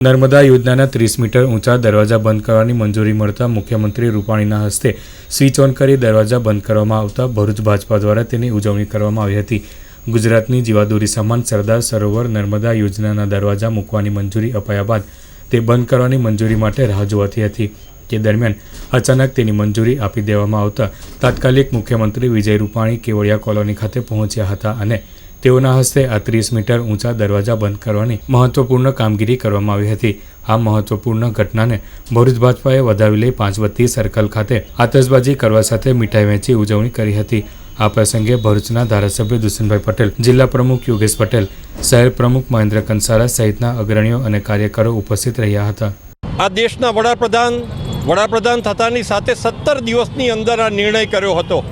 નર્મદા યોજનાના ત્રીસ મીટર ઊંચા દરવાજા બંધ કરવાની મંજૂરી મળતા મુખ્યમંત્રી રૂપાણીના હસ્તે સ્વિચ ઓન કરી દરવાજા બંધ કરવામાં આવતા ભરૂચ ભાજપા દ્વારા તેની ઉજવણી કરવામાં આવી હતી. ગુજરાતની જીવાદોરી સમાન સરદાર સરોવર નર્મદા યોજનાના દરવાજા મૂકવાની મંજૂરી અપાયા બાદ તે બંધ કરવાની મંજૂરી માટે રાહ જોવાતી હતી તે દરમિયાન અચાનક તેની મંજૂરી આપી દેવામાં આવતા તાત્કાલિક મુખ્યમંત્રી વિજય રૂપાણી કેવડિયા કોલોની ખાતે પહોંચ્યા હતા અને તેઓના હસ્તે આ ત્રીસ મીટર ઊંચા દરવાજા બંધ કરવાની મહત્વપૂર્ણ કામગીરી કરવામાં આવી હતી. આ મહત્વપૂર્ણ ઘટનાને ભરૂચ ભાજપાએ વધાવી લઈ પાંચબત્તી સર્કલ ખાતે આતશબાજી કરવા સાથે મીઠાઈ વહેંચી ઉજવણી કરી હતી. આ પ્રસંગે ભરૂચના ધારાસભ્ય દુષ્યંતભાઈ પટેલ, જિલ્લા પ્રમુખ યોગેશ પટેલ, શહેર પ્રમુખ મહેન્દ્ર કંસારા સહિતના અગ્રણીઓ અને કાર્યકરો ઉપસ્થિત રહ્યા હતા. આ દેશના વડાપ્રધાન વડાપ્રધાન થતાની સાથે સત્તર દિવસની અંદર આ નિર્ણય કર્યો હતો.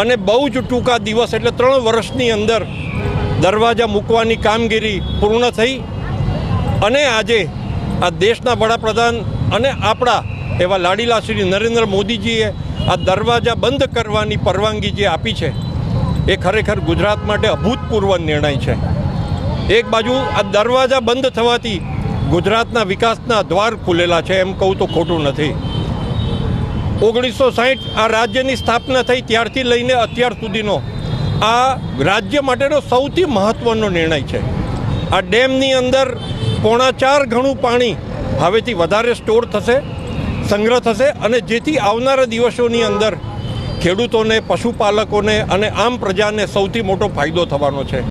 અને બહુ જ ટૂંકા દિવસ એટલે ત્રણ વર્ષની અંદર દરવાજા મૂકવાની કામગીરી પૂર્ણ થઈ. અને આજે આ દેશના વડાપ્રધાન અને આપણા એવા લાડીલા શ્રી નરેન્દ્ર મોદીજીએ આ દરવાજા બંધ કરવાની પરવાનગી જે આપી છે, એ ખરેખર ગુજરાત માટે અભૂતપૂર્વ નિર્ણય છે. એક બાજુ આ દરવાજા બંધ થવાથી ગુજરાતના વિકાસના દ્વાર ખુલેલા છે, એમ કહું તો ખોટું નથી. ઓગણીસો સાહીઠ આ રાજ્યની સ્થાપના થઈ ત્યારથી લઈને અત્યાર સુધીનો. આ રાજ્ય માટેનો સૌથી મહત્ત્વનો નિર્ણય છે. આ ડેમની અંદર પોણા ચાર ઘણું પાણી હવેથી વધારે સ્ટોર થશે, સંગ્રહ થશે અને જેથી આવનારા દિવસોની અંદર ખેડૂતોને, પશુપાલકોને અને આમ પ્રજાને સૌથી મોટો ફાયદો થવાનો છે.